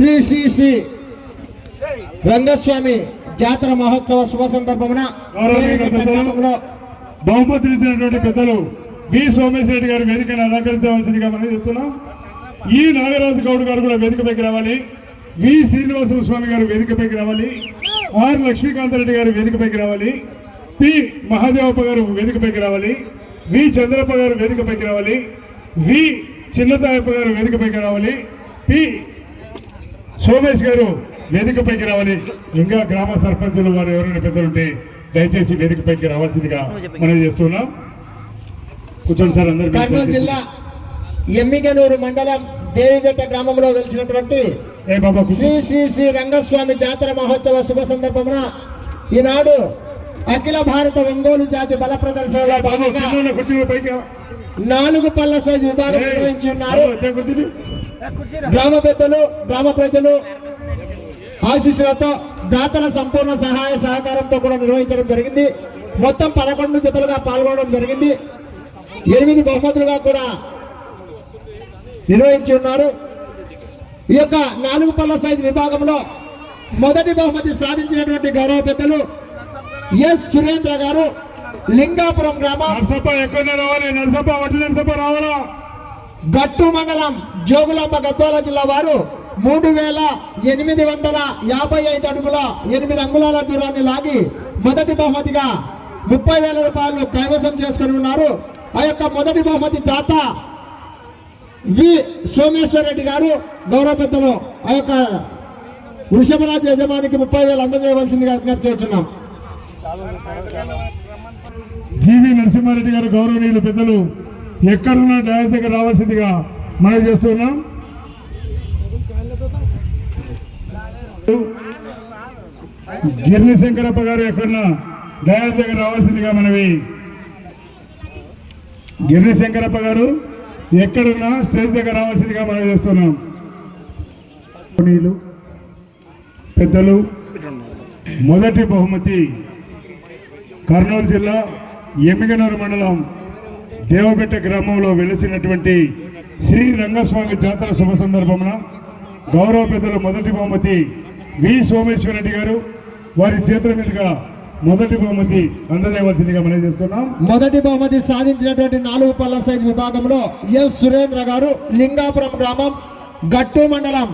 శ్రీ శ్రీ శ్రీ రంగస్వామి జాతర మహోత్సవ శుభ సందర్భమున బహుమతులు ఇచ్చినటువంటి పెద్దలు వి. సోమేశ్వర రెడ్డి గారు వేదికను అలంకరించవలసిందిగా మనం చేస్తున్నాం. ఈ నాగరాజు గౌడ్ గారు కూడా వేదికపైకి రావాలి. వి. శ్రీనివాస స్వామి గారు వేదికపైకి రావాలి. ఆర్. లక్ష్మీకాంత రెడ్డి గారు వేదికపైకి రావాలి. పి. మహాదేవప్ప గారు వేదికపైకి రావాలి. వి. చంద్రప్ప గారు వేదికపైకి రావాలి. వి. చిన్నతాయప్ప గారు వేదికపైకి రావాలి. పి. సోమేష్ గారు వేదికపైకి రావాలి ఇంకా గ్రామ సర్పంచులు వారు ఎవరైనా పెద్దలు ఉంటే దయచేసి వేదికపైకి రావాల్సిందిగా మనం చేస్తున్నాం కూర్చోండి సార్ అందరు కర్నూలు జిల్లా ఎమ్మిగనూరు మండలం దేవిపేట గ్రామంలో వెలిసినటువంటి. శ్రీ శ్రీ శ్రీ రంగస్వామి జాతర మహోత్సవ శుభ సందర్భమున ఈనాడు అఖిల భారత ఒంగోలు జాతి బల ప్రదర్శనలో భాగంగా. నాలుగు పళ్ళ సైజు విభాగం నిర్వహించి ఉన్నారు. గ్రామ పెద్దలు గ్రామ ప్రజలు ఆశీస్సులతో దాతల సంపూర్ణ సహాయ సహకారంతో కూడా నిర్వహించడం జరిగింది. మొత్తం పదకొండు జతలుగా పాల్గొనడం జరిగింది. ఎనిమిది బహుమతులుగా కూడా నిర్వహించి ఉన్నారు. ఈ యొక్క నాలుగు పళ్ళ సైజు విభాగంలో మొదటి బహుమతి సాధించినటువంటి గౌరవ పెద్దలు ఎస్ సురేంద్ర గారు లింగాపురం గ్రామం. నర్సప్ప ఎక్కడ రావాలి. నర్సప్ప వడ్డీ నర్సప్ప రావాలా? గట్టు మండలం జోగులాంబ గద్వాల జిల్లా వారు మూడు వేల ఎనిమిది వందల యాభై ఐదు అడుగుల ఎనిమిది అంగుళాల దూరాన్ని లాగి మొదటి బహుమతిగా ముప్పై వేల రూపాయలు కైవసం చేసుకుని ఉన్నారు. ఆ యొక్క మొదటి బహుమతి దాత వి సోమేశ్వర రెడ్డి గారు. గౌరవ పెద్దలు ఆ యొక్క వృషభరాజు యజమానికి ముప్పై వేలు అందజేయవలసిందిగా విజ్ఞప్తి చేస్తున్నాం. జీవి నరసింహారెడ్డి గారు గౌరవనీయులు పెద్దలు ఎక్కడున్న డయాస్ దగ్గర రావాల్సిందిగా మనం చేస్తున్నాం. గిర్ని శంకరప్ప గారు ఎక్కడున్న డయాస్ దగ్గర రావాల్సిందిగా మనవి. గిర్ని శంకరప్ప గారు ఎక్కడున్నా స్టేజ్ దగ్గర రావాల్సిందిగా మనం చేస్తున్నాం. పెద్దలు మొదటి బహుమతి కర్నూలు జిల్లా ఎమ్మిగనూరు మండలం దేవపేట గ్రామంలో వెలిసినటువంటి శ్రీ రంగస్వామి జాతర శుభ సందర్భమున గౌరవ పెద్దలు మొదటి బహుమతి వి సోమేశ్వరరెడ్డి గారు వారి చేతుల మీదుగా మొదటి బహుమతి అందజేయవలసిందిగా మనం చేస్తున్నాం. మొదటి బహుమతి సాధించినటువంటి నాలుగు పళ్ళ సైజు విభాగంలో ఎస్ సురేంద్ర గారు లింగాపురం గ్రామం గట్టు మండలం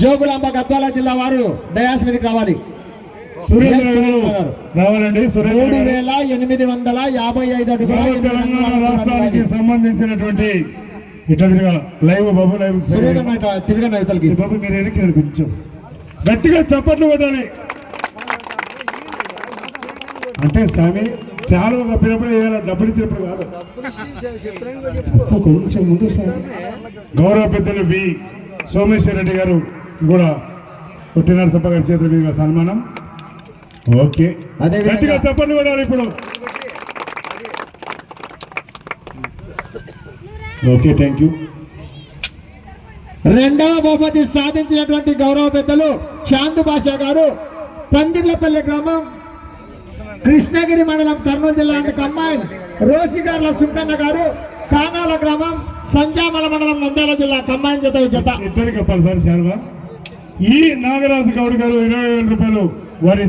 జోగులాంబ గద్వాల జిల్లా వారు డయాస్ మీదకి రావాలి. రావాలండి మూడు వేల ఎనిమిది వందల యాభై ఐదు అడుగుల తెలంగాణ రాష్ట్రానికి సంబంధించినటువంటి ఇట్లా తిరగాల. లైవ్ బాబు లైవ్ తిరగని అవతలకి. బాబు మీరు వెనక్కి నడిపించు గట్టిగా చప్పట్లు కొట్టాలి. అంటే స్వామి చాలా కప్పినప్పుడు ఏదైనా డబ్బులు ఇచ్చినప్పుడు కాదు. కొంచెం ముందు స్వామి. గౌరవ పెద్దలు వి సోమేశ్వర రెడ్డి గారు కూడా పుట్టినారు సప్ప గారి చేతుల సన్మానం. ఓకే. గట్టిగా చప్పట్లు కొట్టాలి ఇప్పుడు. ఓకే థ్యాంక్ యూ రెండవ బహుమతి సాధించినటువంటి గౌరవ పెద్దలు చాందు బాషా గారు పందిర్లపల్లి గ్రామం కృష్ణగిరి మండలం కర్నూలు జిల్లా కంబైన్. రోసిగార్ల సుంకన్న గారు కానాల గ్రామం సంజామల మండలం నంద్యాల జిల్లా కంబైన్ జత జత ఇద్దరికి చెప్పాలి సార్ ఈ నాగరాజు గౌడ్ గారు ఇరవై వేల రూపాయలు వారి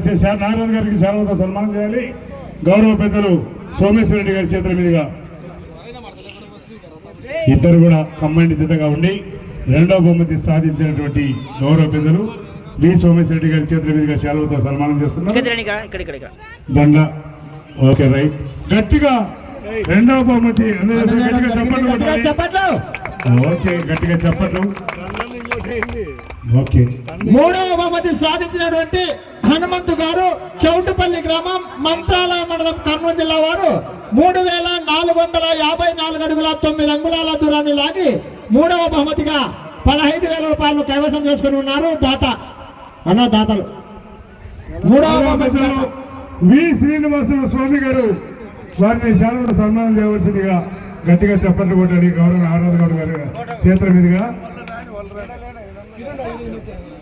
నాగరాజు గారికి శాలువతో సన్మానం చేయాలి. గౌరవ పెద్దలు సోమేశ్వర రెడ్డి గారి చేతుల మీదుగా. ఇద్దరు కూడా కంబైండ్ జతగా ఉండి రెండవ బహుమతి సాధించినటువంటి గౌరవ పెద్దలు వి సోమేశ్వర రెడ్డి గారి చేతుల మీదుగా శాలువతో సన్మానం చేస్తున్నారు. ఇక్కడ ఇక్కడ ఇక్కడ ఇక్కడ ఇక్కడ. దండ. Okay right. గట్టిగా రెండవ బహుమతి. ఓకే గట్టిగా చప్పట్లు. ఓకే. మూడవ బహుమతి సాధించినటువంటి హనుమంతు గారు చౌటుపల్లి గ్రామం మంత్రాలయ మండలం కర్నూలు జిల్లా వారు మూడు వేల నాలుగు వందల యాభై నాలుగు అడుగుల తొమ్మిది అంగుళాల దూరాన్ని లాగి మూడవ బహుమతిగా పదహైదు వేల రూపాయలు కైవసం చేసుకుని ఉన్నారు దాత. అన్న దాతలు. మూడవ బహుమతి దాత. వి. శ్రీనివాసులు స్వామి గారు వారిని శాలను సన్మానం చేయవలసిందిగా గట్టిగా చప్పట్లు కొట్టాలి గౌరవ నారాయణ గౌడ్ గారు చేతుల మీదుగా.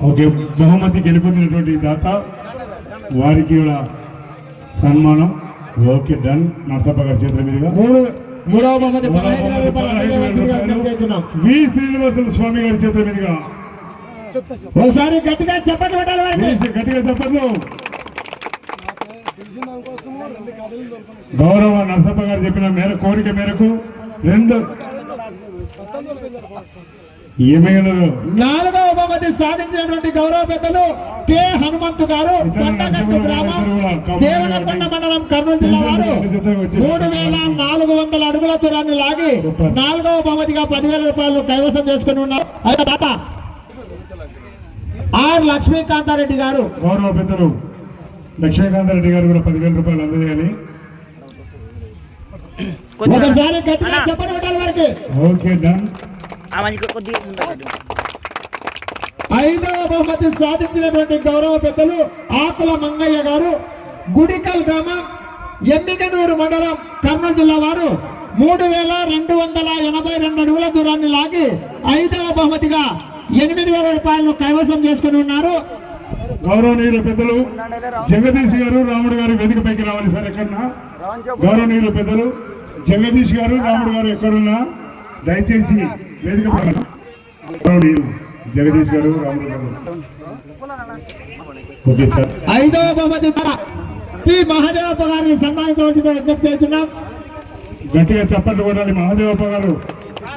ఓకే బహుమతి గెలుపొందినటువంటి దాత వారికి కూడా సన్మానం. Okay done. నరసప్ప గారి చేతుల మీదుగా. వి శ్రీనివాసులు స్వామి గారి చేతుల మీదుగా. ఒకసారి గట్టిగా వారికి. వేసి గట్టిగా చెప్పట్లు గౌరవ నరసప్ప గారు చెప్పిన మేర కోరిక మేరకు రెండు నాలుగవ బహుమతి సాధించినటువంటి గౌరవ పెద్దలు కె. హనుమంతు గారు గ్రామం దేవనకొండ మండలం కర్నూలు జిల్లా వారు. మూడు వేల నాలుగు వందల అడుగుల దూరాన్ని లాగి నాలుగవ బహుమతిగా పదివేల రూపాయలు కైవసం చేసుకుని ఉన్నారు. అయితే తాత. ఆర్ లక్ష్మీకాంతారెడ్డి గారు. గౌరవ పెద్దలు లక్ష్మీకాంత రెడ్డి గారు కూడా పదివేల రూపాయలు అందజేయాలి. ఒకసారి గట్టిగా చెప్పండి వారికి. Okay done. ఐదవ బహుమతి సాధించినటువంటి గౌరవ పెద్దలు ఆకుల మంగయ్య గారు గుడికల్ గ్రామం ఎమ్మిగనూరు మండలం కర్నూలు జిల్లా వారు మూడు వేల రెండు వందల ఎనభై రెండు అడుగుల దూరాన్ని లాగి ఐదవ బహుమతిగా ఎనిమిది వేల రూపాయలను కైవసం చేసుకుని ఉన్నారు. గౌరవనీయులు పెద్దలు జగదీష్ గారు రాముడు గారు వేదికపైకి రావాలి సార్ ఎక్కడున్నా? గౌరవనీయులు పెద్దలు జగదీష్ గారు రాముడు గారు ఎక్కడున్నా? దయచేసి వేదిక జగదీష్ గారు ఐదవ బహుమతి పి. మహాదేవప్ప గారిని సన్మానించవలసిందిగా విజ్ఞప్తి చేస్తున్నాం. గట్టిగా చప్పట్లు కొట్టాలి మహాదేవప్ప గారు.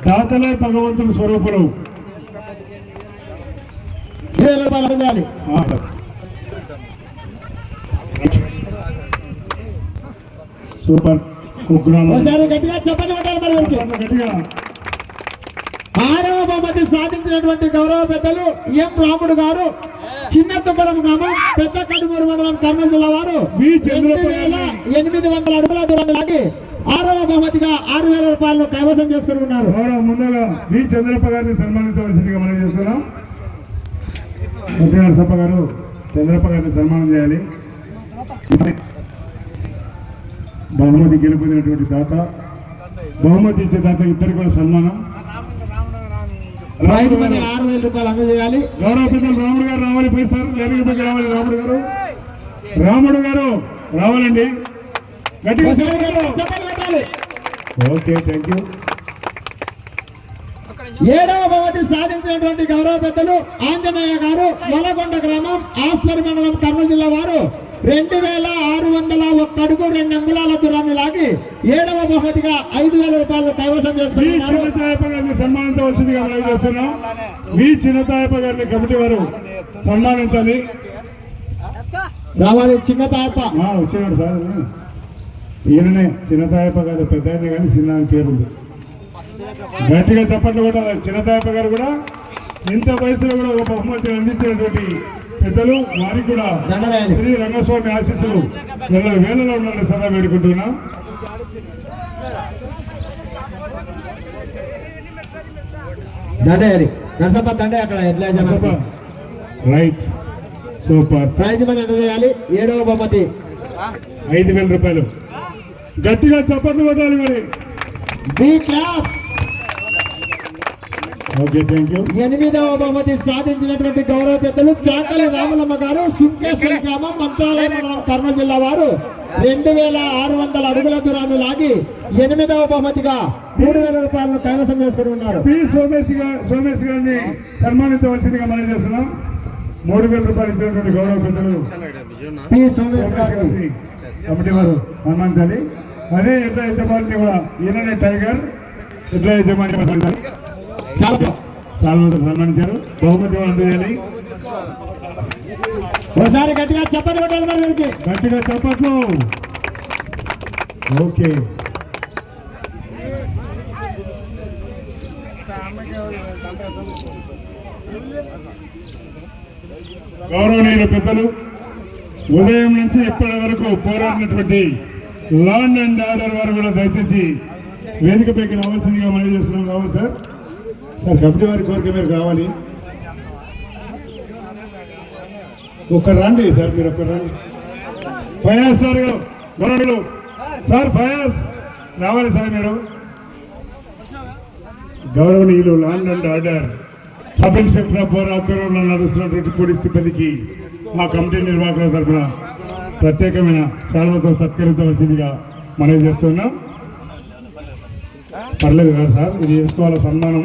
దాతలే భగవంతుని స్వరూపులు. సూపర్. గట్టిగా చెప్పండి. గట్టిగా. ఆరవ బహుమతి సాధించినటువంటి గౌరవ పెద్దలు ఎం రాముడు గారు. చిన్న తుప్పలం గ్రామం పెద్ద కడుమూరు మండలం కర్నూలు జిల్లా వారు. ఎనిమిది వందల అడుగుల దూరాన్ని లాగి ఆరవ బహుమతిగా ఆరు వేల రూపాయలు కైవసం గౌరవ ముందుగా వి చంద్రప్ప గారిని సన్మానించవలసిందిగా మనం చేస్తున్నాం. నరసప్ప గారు చంద్రప్ప గారిని సన్మానం చేయాలి. బహుమతి గెలుపొందినటువంటి దాత బహుమతి ఇచ్చే దాత ఇద్దరికి కూడా సన్మానం. ప్రైజ్ మనీ ఆరు వేల రూపాయలు అందజేయాలి. గౌరవ పెద్దలు రాముడు గారు రావాలి పోయి సార్ రావాలి రాముడు గారు. రాముడు గారు రావాలండి. Okay thank you. ఏడవ బహుమతి సాధించినటువంటి గౌరవ పెద్దలు ఆంజనేయ గారు వలగొండ గ్రామం ఆస్పరి మండలం కర్నూలు జిల్లా వారు. రెండు వేల ఆరు వందల ఒక్క అడుగు రెండు అంగుళాల దూరాన్ని లాగి ఏడవ బహుమతిగా ఐదు వేల రూపాయలు కైవసం చేసుకున్నారు. గారిని సన్మానించవలసిందిగా చేస్తున్నాం. వి చిన్నతాయప్ప గారిని కమిటీ వారు సన్మానించాలి రావాలి చిన్న తాయప్ప ఆ, వచ్చినాడు సార్. ఈయననే చిన్నతాయప్ప గారు పెద్ద కానీ చిన్న పేరుంది గట్టిగా చప్పట్లు కూడా చిన్నతాయప్ప గారు కూడా ఇంత వయసులో కూడా ఒక బహుమతి అందించినటువంటి పెద్దలు వారికి కూడా. శ్రీ రంగస్వామి ఆశీస్సులు. వేల వేలలో ఉండాలని సదా వేడుకుంటున్నాం. దండయాలి నరసప్ప దండ అక్కడ ఎట్లా. రైట్. సూపర్. ప్రైజ్ మనీ ఎంత చేయాలి? ఏడవ బహుమతి. ఐదు వేల రూపాయలు. గట్టిగా చప్పట్లు కొట్టాలి మరి. B class. ఎనిమిదవ బహుమతి సాధించినటువంటి గౌరవ పెద్దలు చాకలి రామలమ్మ గారు సుంకేశ్వరి గ్రామం మంత్రాలయ మండలం కర్నూలు జిల్లా వారు. రెండు వేల ఆరు వందల అడుగుల దూరాన్ని లాగి ఎనిమిదవ బహుమతిగా మూడు వేల రూపాయలను కైవసం చేసుకుని ఉన్నారు. పి. సోమేష్ గారు సోమేష్ గారిని సన్మానించవలసిందిగా మనం చేస్తున్నాం. మూడు వేల రూపాయలు ఇచ్చినటువంటి గౌరవ పెద్దలు పి సోమేష్ గారిని. కమిటీ వారు సన్మానించాలి. అదే ఎట్లా యజమాని కూడా ఈయననే టైగర్ ఎట్లా యజమాని చాలా చాలా సన్మానించారు. బహుమతి అందజేయాలి ఒకసారి గట్టిగా చెప్పండి కొట్టాలి మరి వీరికి. గట్టిగా చప్పట్లు. ఓకే. గౌరవనీయుల పెద్దలు ఉదయం నుంచి ఇప్పటి వరకు పోరాడినటువంటి లాండ్ అండ్ ఆర్డర్ వారు కూడా దయచేసి వేదికపైకి రావాల్సిందిగా మనం చేస్తున్నాం కావాలి సార్. సార్ కమిటీ వారి కోరిక మీరు రావాలి ఒక్కరు రండి సార్ మీరు ఒక్కరు రండి. ఫయాజ్ సార్ గారు సార్ ఫయాజ్ రావాలి సార్ మీరు. గౌరవనీయులు land and order sub inspector four ఆధ్వర్యంలో నడుస్తున్నటువంటి పోలీస్ సిబ్బందికి మా కమిటీ నిర్వాహకుల తరఫున ప్రత్యేకమైన శాల్వతో సత్కరించవలసిందిగా మనం చేస్తున్నాం. పర్లేదు కదా సార్ ఇది చేసుకోవాలి సన్మానం.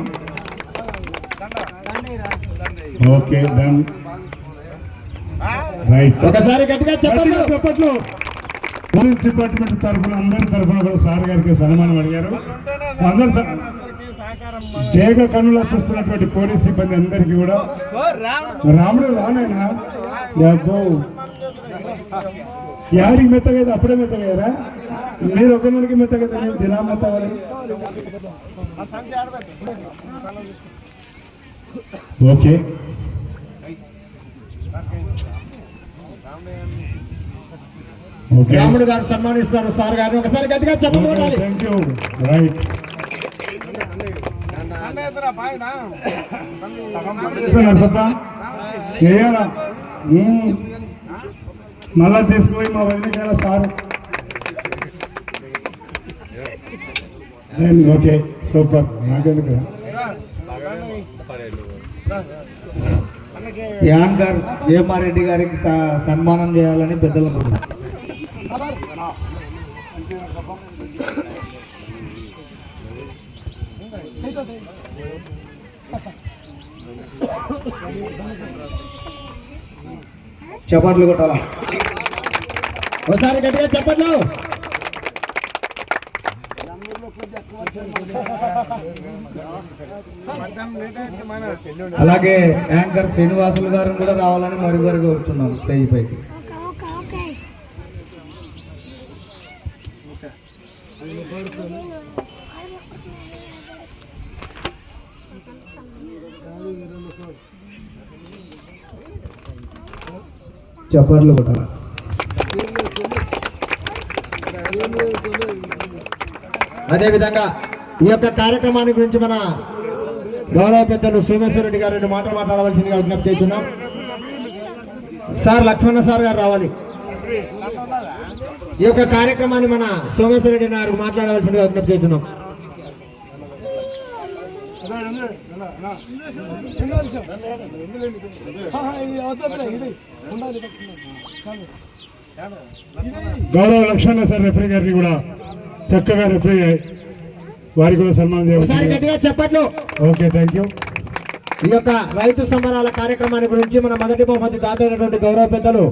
ఓకే డన్ రైట్ ఒకసారి గట్టిగా చెప్పండి. చప్పట్లు. పోలీస్ డిపార్ట్మెంట్ తరఫున అందరి తరఫున కూడా సార్ గారికి సన్మానం అడిగారు. అందరు డేగ కన్నులు చూస్తున్నటువంటి పోలీస్ సిబ్బంది అందరికీ కూడా. రాముడు రానైనా యాడికి మెత్తగైతే అప్పుడే మెత్తగయ్యారా? మీరు ఒక నెలకి మెత్తగైతే నేను దినా మెత్తవాలి ఓకే. ఓకే. రాముడు గారు సన్మానిస్తున్నారు సార్ గారిని. ఒకసారి గట్టిగా రైట్ మ్మ్. మళ్ళా తీసుకుపోయి మా వదిలికాల సార్. ఓకే సూపర్ నాకెందుకు? యాంకర్ ఏమారెడ్డి గారికి సన్మానం చేయాలని పెద్దలు కోరుతున్నారు. చప్పట్లు కొట్టాలా ఒకసారి గట్టిగా చెప్పండి అలాగే యాంకర్ శ్రీనివాసులు గారు కూడా రావాలని మరి మరి కోరుతున్నాం స్టేజ్ పైకి. Okay, కూడా అదేవిధంగా ఈ యొక్క కార్యక్రమాన్ని గురించి మన గౌరవ పెద్దలు సోమేశ్వరరెడ్డి గారు రెండు మాటలు మాట్లాడవలసిందిగా విజ్ఞప్తి చేస్తున్నాం. సార్ లక్ష్మణ సార్ గారు రావాలి. ఈ యొక్క కార్యక్రమాన్ని మన సోమేశ్వరరెడ్డి గారు మాట్లాడవలసిందిగా విజ్ఞప్తి చేస్తున్నాం. గౌరవ లక్ష్మణ సార్ రెఫరీ గారిని కూడా చక్కగా రెఫరీ వారికి కూడా సన్మానం గట్టిగా చెప్పట్లు. ఓకే థ్యాంక్ యూ ఈ యొక్క రైతు సంబరాల కార్యక్రమాన్ని గురించి మన మొదటి బహుమతి దాత అయినటువంటి గౌరవ పెద్దలు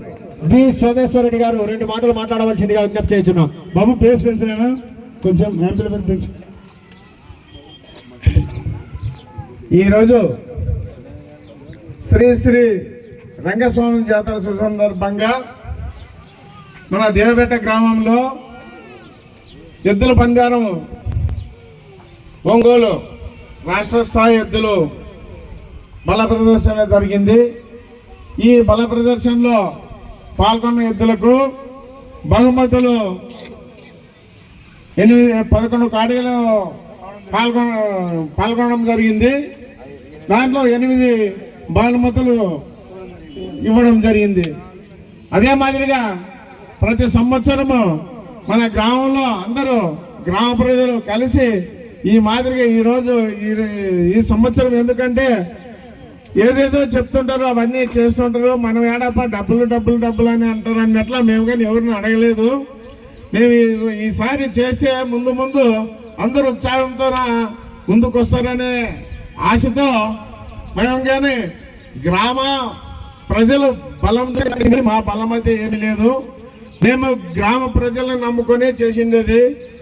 బి సోమేశ్వరరెడ్డి గారు రెండు మాటలు మాట్లాడవలసిందిగా విజ్ఞప్తి చేస్తున్నాం. బాబు పేస్ పెంచలేనా? కొంచెం యాంపిల్ పెంచు. ఈరోజు శ్రీ శ్రీ రంగస్వామి జాతర సుసందర్భంగా మన దేవపేట గ్రామంలో ఎద్దుల పందారం ఒంగోలు రాష్ట్ర స్థాయి ఎద్దులు బల ప్రదర్శన జరిగింది. ఈ బల ప్రదర్శనలో పాల్గొన్న ఎద్దులకు బహుమతులు ఎనిమిది పదకొండు కాడీలు పాల్గొన పాల్గొనడం జరిగింది. దాంట్లో ఎనిమిది బహుమతులు ఇవ్వడం జరిగింది. అదే మాదిరిగా ప్రతి సంవత్సరము మన గ్రామంలో అందరూ గ్రామ ప్రజలు కలిసి ఈ మాదిరిగా ఈరోజు ఈ ఈ సంవత్సరం ఎందుకంటే ఏదేదో చెప్తుంటారో అవన్నీ చేస్తుంటారు. మనం ఏడప్ప డబ్బులు డబ్బులు డబ్బులు అని అంటారు అన్నట్ల మేము కానీ ఎవరిని అడగలేదు. మేము ఈసారి చేసే ముందు ముందు అందరూ ఉత్సాహంతో ముందుకు వస్తారనే ఆశతో మేము కానీ గ్రామ ప్రజలు బలం మా బలం అయితే ఏమీ లేదు. మేము గ్రామ ప్రజలను నమ్ముకొని చేసిండేది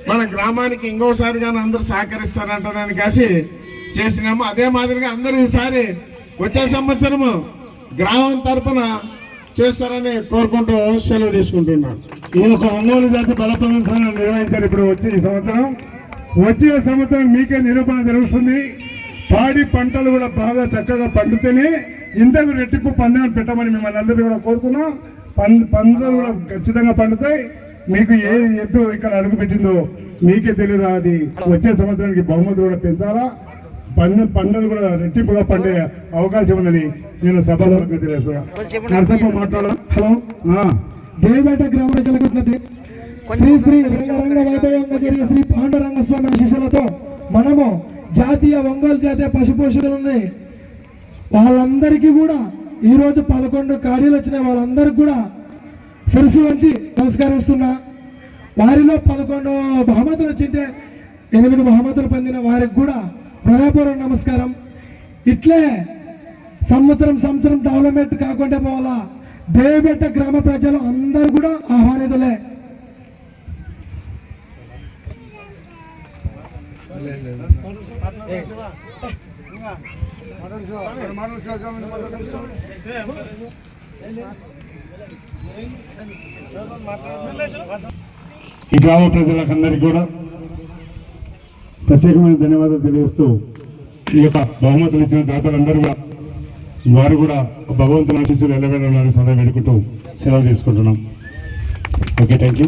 మన గ్రామానికి ఇంకోసారి కానీ అందరూ సహకరిస్తారంటారని కాసి చేసినాము. అదే మాదిరిగా అందరూ ఈసారి వచ్చే సంవత్సరము గ్రామం తరపున చేస్తారని కోరుకుంటూ సెలవు తీసుకుంటున్నాను. ఈ ఒక ఒంగోలు జాతి బల నిర్వహించారు ఇప్పుడు వచ్చే ఈ సంవత్సరం. వచ్చే సంవత్సరం మీకే నిరూపణ జరుగుతుంది. పాడి పంటలు కూడా బాగా చక్కగా పండితేనే ఇంతకు రెట్టింపు పందెం పెట్టమని మిమ్మల్ని అందరినీ కూడా కోరుతున్నాం. పంద పండ్లు కూడా ఖచ్చితంగా పండుతాయి. మీకు ఏ ఎద్దు ఇక్కడ అడుగు పెట్టిందో మీకే తెలియదు అది? వచ్చే సంవత్సరానికి బహుమతి కూడా పెంచాలా? పండు పంటలు కూడా రెట్టింపుగా పండే అవకాశం ఉందని నేను సభలో తెలియజేస్తున్నా. నరసప్ప మాట్లాడాలి హలో. ఆ. దేవేట గ్రామ ప్రజలకు శ్రీ శ్రీ రంగరంగ వైభవంగా జరిగే శ్రీ పాండురంగ స్వామి మనము జాతీయ ఒంగోలు జాతీయ పశుపోషకులని వాళ్ళందరికీ కూడా ఈరోజు పదకొండు ఖాళీలు వచ్చిన వాళ్ళందరికీ కూడా సరస్సు వంచి నమస్కరిస్తున్నా. వారిలో పదకొండు బహుమతులు వచ్చింటే ఎనిమిది బహుమతులు పొందిన వారికి కూడా హృదయపూర్వక నమస్కారం. ఇట్లే సంవత్సరం సంవత్సరం డెవలప్మెంట్ కాకుండా పోవాలా? దేవబెట్ట గ్రామ ప్రజలు అందరూ కూడా ఆహ్వానితులే. ఈ గ్రామ ప్రజలకందరికీ కూడా ప్రత్యేకమైన ధన్యవాదాలు తెలియజేస్తూ ఈ యొక్క బహుమతులు ఇచ్చిన దాతలందరూ కూడా వారు కూడా భగవంతుని ఆశీస్సులు ఎల్లవేళ సదా వేడుకుంటూ సెలవు తీసుకుంటున్నాం. Okay thank you